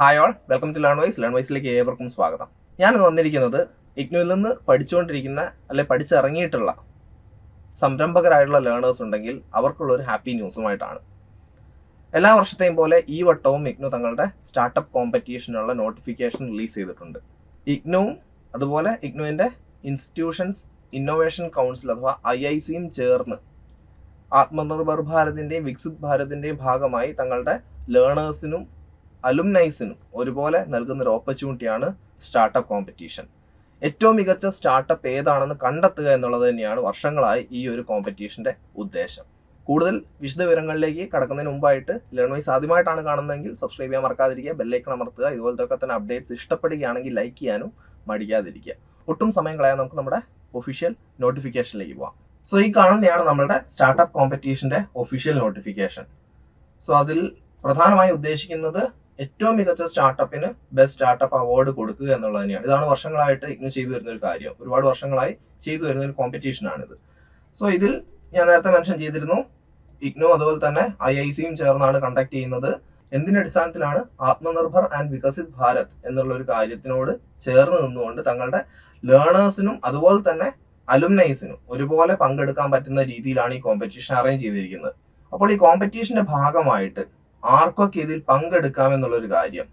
Hi all welcome to LearnWise learn വൈസിലേക്ക് ഏവർക്കും സ്വാഗതം. ഞാൻ വന്നിരിക്കുന്നത് ഇഗ്നോയിൽ നിന്ന് പഠിച്ചുകൊണ്ടിരിക്കുന്ന അല്ലെ പഠിച്ചിറങ്ങിയിട്ടുള്ള സംരംഭകരായിട്ടുള്ള ലേണേഴ്സ് ഉണ്ടെങ്കിൽ അവർക്കുള്ള ഒരു ഹാപ്പി ന്യൂസുമായിട്ടാണ് എല്ലാ വർഷത്തെയും പോലെ ഈ വട്ടവും ഇഗ്നോ തങ്ങളുടെ സ്റ്റാർട്ടപ്പ് കോമ്പറ്റീഷനുള്ള നോട്ടിഫിക്കേഷൻ റിലീസ് ചെയ്തിട്ടുണ്ട്. ഇഗ്നുവും അതുപോലെ ഇഗ്നുവിന്റെ ഇൻസ്റ്റിറ്റ്യൂഷൻസ് ഇന്നോവേഷൻ കൗൺസിൽ അഥവാ ഐ ഐ സിയും ചേർന്ന് ആത്മനിർഭർ ഭാരതിന്റെയും വികസിത് ഭാരതിന്റെയും ഭാഗമായി തങ്ങളുടെ ലേണേഴ്സിനും അലുംനൈസിനും ഒരുപോലെ നൽകുന്ന ഒരു ഓപ്പർച്യൂണിറ്റിയാണ് സ്റ്റാർട്ടപ്പ് കോമ്പറ്റീഷൻ ഏറ്റവും മികച്ച സ്റ്റാർട്ടപ്പ് ഏതാണെന്ന് കണ്ടെത്തുക എന്നുള്ളത് തന്നെയാണ് വർഷങ്ങളായി ഈ ഒരു കോമ്പറ്റീഷന്റെ ഉദ്ദേശം. കൂടുതൽ വിശദ വിവരങ്ങളിലേക്ക് കടക്കുന്നതിന് മുമ്പായിട്ട് ലേൺവൈസ് ആദ്യമായിട്ടാണ് കാണുന്നതെങ്കിൽ സബ്സ്ക്രൈബ് ചെയ്യാൻ മറക്കാതിരിക്കുക ബെല്ലൈക്കൺ അമർത്തുക ഇതുപോലത്തെ തന്നെ അപ്ഡേറ്റ്സ് ഇഷ്ടപ്പെടുകയാണെങ്കിൽ ലൈക്ക് ചെയ്യാനും മടിക്കാതിരിക്കുക. ഒട്ടും സമയം കളയാൻ നമുക്ക് നമ്മുടെ ഒഫീഷ്യൽ നോട്ടിഫിക്കേഷനിലേക്ക് പോവാം. സോ ഈ കാണുന്നതാണ് നമ്മുടെ സ്റ്റാർട്ടപ്പ് കോമ്പറ്റീഷന്റെ ഒഫീഷ്യൽ നോട്ടിഫിക്കേഷൻ സോ അതിൽ പ്രധാനമായി ഉദ്ദേശിക്കുന്നത് ഏറ്റവും മികച്ച സ്റ്റാർട്ടപ്പിന് ബെസ്റ്റ് സ്റ്റാർട്ടപ്പ് അവാർഡ് കൊടുക്കുക എന്നുള്ളത് തന്നെയാണ്. ഇതാണ് വർഷങ്ങളായിട്ട് ഇങ്ങനെ ചെയ്തു വരുന്ന ഒരു കാര്യം. ഒരുപാട് വർഷങ്ങളായി ചെയ്തു വരുന്ന ഒരു കോമ്പറ്റീഷൻ ഇത് സോ ഇതിൽ ഞാൻ നേരത്തെ മെൻഷൻ ചെയ്തിരുന്നു. ഇഗ്നോ അതുപോലെ തന്നെ ഐ ഐ സിയും ചേർന്നാണ് കണ്ടക്ട് ചെയ്യുന്നത്. എന്തിന്റെ അടിസ്ഥാനത്തിലാണ്? ആത്മനിർഭർ ആൻഡ് വികസിത് ഭാരത് എന്നുള്ള ഒരു കാര്യത്തിനോട് ചേർന്ന് നിന്നുകൊണ്ട് തങ്ങളുടെ ലേണേഴ്സിനും അതുപോലെ തന്നെ അലുമിനൈസിനും ഒരുപോലെ പങ്കെടുക്കാൻ പറ്റുന്ന രീതിയിലാണ് ഈ കോമ്പറ്റീഷൻ അറേഞ്ച് ചെയ്തിരിക്കുന്നത്. അപ്പോൾ ഈ കോമ്പറ്റീഷന്റെ ഭാഗമായിട്ട് ആർക്കൊക്കെ ഇതിൽ പങ്കെടുക്കാം എന്നുള്ള ഒരു കാര്യം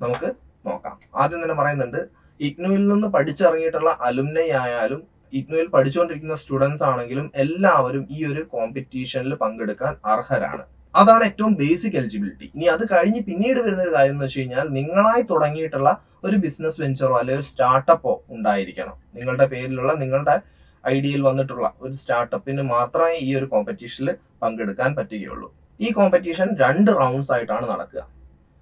നമുക്ക് നോക്കാം. ആദ്യം തന്നെ പറയുന്നുണ്ട് ഇഗ്നുവിൽ നിന്ന് പഠിച്ചിറങ്ങിയിട്ടുള്ള അലുമിനൈ ആയാലും ഇഗ്നുവിൽ പഠിച്ചുകൊണ്ടിരിക്കുന്ന സ്റ്റുഡൻസ് ആണെങ്കിലും എല്ലാവരും ഈ ഒരു കോമ്പറ്റീഷനിൽ പങ്കെടുക്കാൻ അർഹരാണ്. അതാണ് ഏറ്റവും ബേസിക് എലിജിബിലിറ്റി ഇനി അത് കഴിഞ്ഞ് പിന്നീട് വരുന്ന ഒരു കാര്യം എന്ന് വെച്ച് കഴിഞ്ഞാൽ നിങ്ങളായി തുടങ്ങിയിട്ടുള്ള ഒരു ബിസിനസ് വെഞ്ചറോ അല്ലെങ്കിൽ ഒരു സ്റ്റാർട്ടപ്പോ ഉണ്ടായിരിക്കണം. നിങ്ങളുടെ പേരിലുള്ള നിങ്ങളുടെ ഐഡിയയിൽ വന്നിട്ടുള്ള ഒരു സ്റ്റാർട്ടപ്പിന് മാത്രമേ ഈ ഒരു കോമ്പറ്റീഷനിൽ പങ്കെടുക്കാൻ പറ്റുകയുള്ളൂ. ഈ കോമ്പറ്റീഷൻ രണ്ട് റൗണ്ട്സ് ആയിട്ടാണ് നടക്കുക.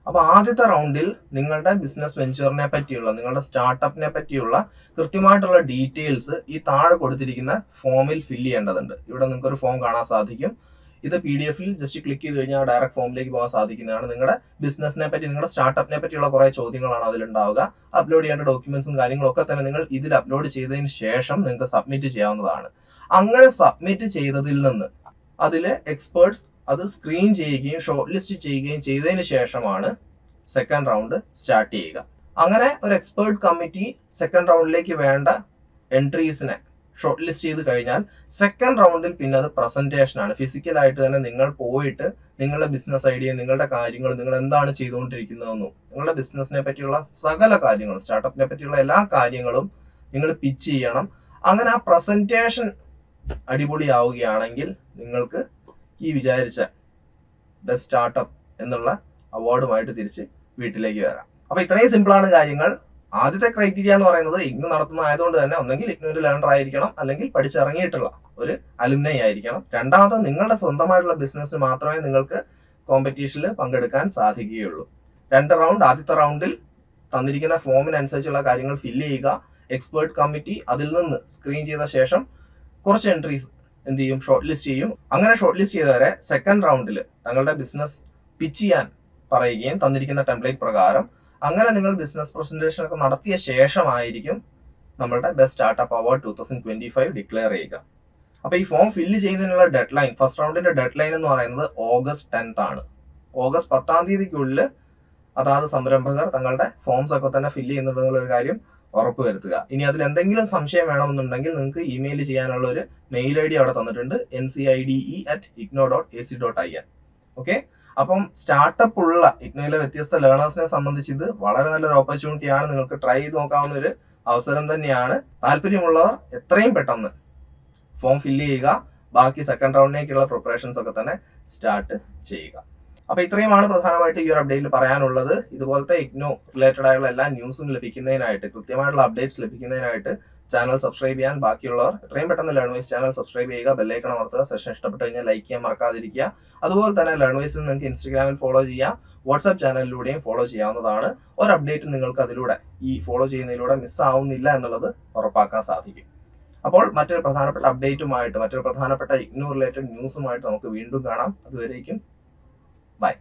അപ്പൊ ആദ്യത്തെ റൗണ്ടിൽ നിങ്ങളുടെ ബിസിനസ് വെഞ്ചറിനെ പറ്റിയുള്ള നിങ്ങളുടെ സ്റ്റാർട്ടപ്പിനെ പറ്റിയുള്ള കൃത്യമായിട്ടുള്ള ഡീറ്റെയിൽസ് ഈ താഴെ കൊടുത്തിരിക്കുന്ന ഫോമിൽ ഫില്ല് ചെയ്യേണ്ടതുണ്ട്. ഇവിടെ നിങ്ങൾക്ക് ഒരു ഫോം കാണാൻ സാധിക്കും. ഇത് പി ഡി എഫിൽ ജസ്റ്റ് ക്ലിക്ക് ചെയ്ത് കഴിഞ്ഞാൽ ഡയറക്റ്റ് ഫോമിലേക്ക് പോകാൻ സാധിക്കുന്നതാണ്. നിങ്ങളുടെ ബിസിനസിനെ പറ്റി നിങ്ങളുടെ സ്റ്റാർട്ടപ്പിനെ പറ്റിയുള്ള കുറെ ചോദ്യങ്ങളാണ് അതിലുണ്ടാവുക. അപ്ലോഡ് ചെയ്യേണ്ട ഡോക്യുമെന്റ്സും കാര്യങ്ങളൊക്കെ തന്നെ നിങ്ങൾ ഇതിൽ അപ്ലോഡ് ചെയ്തതിന് ശേഷം നിങ്ങൾക്ക് സബ്മിറ്റ് ചെയ്യാവുന്നതാണ്. അങ്ങനെ സബ്മിറ്റ് ചെയ്തതിൽ നിന്ന് അതിലെ എക്സ്പേർട്സ് അത് സ്ക്രീൻ ചെയ്യുകയും ഷോർട്ട് ലിസ്റ്റ് ചെയ്യുകയും ചെയ്തതിന് ശേഷമാണ് സെക്കൻഡ് റൗണ്ട് സ്റ്റാർട്ട് ചെയ്യുക. അങ്ങനെ ഒരു എക്സ്പേർട്ട് കമ്മിറ്റി സെക്കൻഡ് റൗണ്ടിലേക്ക് വേണ്ട എൻട്രീസിനെ ഷോർട്ട് ലിസ്റ്റ് ചെയ്ത് കഴിഞ്ഞാൽ സെക്കൻഡ് റൗണ്ടിൽ പിന്നെ അത് പ്രസന്റേഷൻ ആണ്. ഫിസിക്കലായിട്ട് തന്നെ നിങ്ങൾ പോയിട്ട് നിങ്ങളുടെ ബിസിനസ് ഐഡിയ നിങ്ങളുടെ കാര്യങ്ങൾ നിങ്ങൾ എന്താണ് ചെയ്തുകൊണ്ടിരിക്കുന്നതെന്നും നിങ്ങളുടെ ബിസിനസ്സിനെ പറ്റിയുള്ള സകല കാര്യങ്ങൾ സ്റ്റാർട്ടപ്പിനെ പറ്റിയുള്ള എല്ലാ കാര്യങ്ങളും നിങ്ങൾ പിച്ച് ചെയ്യണം. അങ്ങനെ ആ പ്രസന്റേഷൻ അടിപൊളിയാവുകയാണെങ്കിൽ നിങ്ങൾക്ക് ഈ വിചാരിച്ച ബെസ്റ്റ് സ്റ്റാർട്ടപ്പ് എന്നുള്ള അവാർഡുമായിട്ട് തിരിച്ച് വീട്ടിലേക്ക് വരാം. അപ്പൊ ഇത്രയും സിമ്പിൾ ആണ് കാര്യങ്ങൾ. ആദ്യത്തെ ക്രൈറ്റീരിയ എന്ന് പറയുന്നത് ഇഗ്നു നടത്തുന്ന ആയതുകൊണ്ട് തന്നെ ഒന്നെങ്കിൽ ഇഗ്നു ലേണർ ആയിരിക്കണം അല്ലെങ്കിൽ പഠിച്ചിറങ്ങിയിട്ടുള്ള ഒരു അലുമിനൈ ആയിരിക്കണം. രണ്ടാമത് നിങ്ങളുടെ സ്വന്തമായിട്ടുള്ള ബിസിനസ്സിന് മാത്രമേ നിങ്ങൾക്ക് കോമ്പറ്റീഷനിൽ പങ്കെടുക്കാൻ സാധിക്കുകയുള്ളൂ. രണ്ട് റൗണ്ട് ആദ്യത്തെ റൗണ്ടിൽ തന്നിരിക്കുന്ന ഫോമിനനുസരിച്ചുള്ള കാര്യങ്ങൾ ഫില്ല് ചെയ്യുക. എക്സ്പേർട്ട് കമ്മിറ്റി അതിൽ നിന്ന് സ്ക്രീൻ ചെയ്ത ശേഷം കുറച്ച് എൻട്രീസ് എന്ത് ചെയ്യും? ഷോർട്ട് ലിസ്റ്റ് ചെയ്യും. അങ്ങനെ ഷോർട്ട് ലിസ്റ്റ് ചെയ്തവരെ സെക്കൻഡ് റൗണ്ടിൽ തങ്ങളുടെ ബിസിനസ് പിച്ച് ചെയ്യാൻ പറയുകയും തന്നിരിക്കുന്ന ടെംപ്ലേറ്റ് പ്രകാരം അങ്ങനെ നിങ്ങൾ ബിസിനസ് പ്രസന്റേഷൻ ഒക്കെ നടത്തിയ ശേഷമായിരിക്കും നമ്മളുടെ best startup award two thousand twenty five declare ചെയ്യുക. അപ്പൊ ഈ ഫോം ഫില്ല് ചെയ്യുന്നതിനുള്ള ഡെഡ് ലൈൻ ഫസ്റ്റ് റൗണ്ടിന്റെ ഡെഡ് ലൈൻ എന്ന് പറയുന്നത് ഓഗസ്റ്റ് ടെൻത്ത് ആണ്. ഓഗസ്റ്റ് പത്താം തീയതിക്കുള്ളിൽ അതാത് സംരംഭകർ തങ്ങളുടെ ഫോംസ് ഒക്കെ തന്നെ ഫില്ല് ചെയ്യുന്നുണ്ടെന്നുള്ള ഒരു കാര്യം ഉറപ്പുവരുത്തുക ഇനി അതിൽ എന്തെങ്കിലും സംശയം വേണമെന്നുണ്ടെങ്കിൽ നിങ്ങൾക്ക് ഇമെയിൽ ചെയ്യാനുള്ള ഒരു മെയിൽ ഐ ഡി അവിടെ തന്നിട്ടുണ്ട്. N C I D E at IGNOU dot A C dot I N okay അപ്പം സ്റ്റാർട്ടപ്പ് ഉള്ള ഇഗ്നോയിലെ വ്യത്യസ്ത ലേണേഴ്സിനെ സംബന്ധിച്ച് ഇത് വളരെ നല്ലൊരു ഓപ്പർച്യൂണിറ്റി ആണ്. നിങ്ങൾക്ക് ട്രൈ ചെയ്ത് നോക്കാവുന്ന ഒരു അവസരം തന്നെയാണ്. താല്പര്യമുള്ളവർ എത്രയും പെട്ടെന്ന് ഫോം ഫില്ല് ചെയ്യുക. ബാക്കി സെക്കൻഡ് റൗണ്ടിലേക്കുള്ള പ്രിപ്പറേഷൻസ് ഒക്കെ തന്നെ സ്റ്റാർട്ട് ചെയ്യുക. അപ്പൊ ഇത്രയുമാണ് പ്രധാനമായിട്ട് ഈ ഒരു അപ്ഡേറ്റിൽ പറയാനുള്ളത്. ഇതുപോലത്തെ ഇഗ്നോ റിലേറ്റഡ് ആയിട്ടുള്ള എല്ലാ ന്യൂസും ലഭിക്കുന്നതിനായിട്ട് കൃത്യമായിട്ടുള്ള അപ്ഡേറ്റ്സ് ലഭിക്കുന്നതിനായിട്ട് ചാനൽ സബ്സ്ക്രൈബ് ചെയ്യാൻ ബാക്കിയുള്ളവർ എത്രയും പെട്ടെന്ന് ലേൺവൈസ് ചാനൽ സബ്സ്ക്രൈബ് ചെയ്യുക ബെല്ലൈക്കൺ അമർത്തുക സെഷൻ ഇഷ്ടപ്പെട്ട് കഴിഞ്ഞാൽ ലൈക്ക് ചെയ്യാൻ മറക്കാതിരിക്കുക. അതുപോലെ തന്നെ ലേൺവൈസിൽ നിങ്ങൾക്ക് ഇൻസ്റ്റാഗ്രാമിൽ ഫോളോ ചെയ്യാം. വാട്സ്ആപ്പ് ചാനലിലൂടെയും ഫോളോ ചെയ്യാവുന്നതാണ്. ഒരു അപ്ഡേറ്റ് നിങ്ങൾക്ക് അതിലൂടെ ഈ ഫോളോ ചെയ്യുന്നതിലൂടെ മിസ് ആവുന്നില്ല എന്നുള്ളത് ഉറപ്പാക്കാൻ സാധിക്കും. അപ്പോൾ മറ്റൊരു പ്രധാനപ്പെട്ട അപ്ഡേറ്റുമായിട്ട് മറ്റൊരു പ്രധാനപ്പെട്ട ഇഗ്നോ റിലേറ്റഡ് ന്യൂസുമായിട്ട് നമുക്ക് വീണ്ടും കാണാം. അതുവരേക്കും Bye.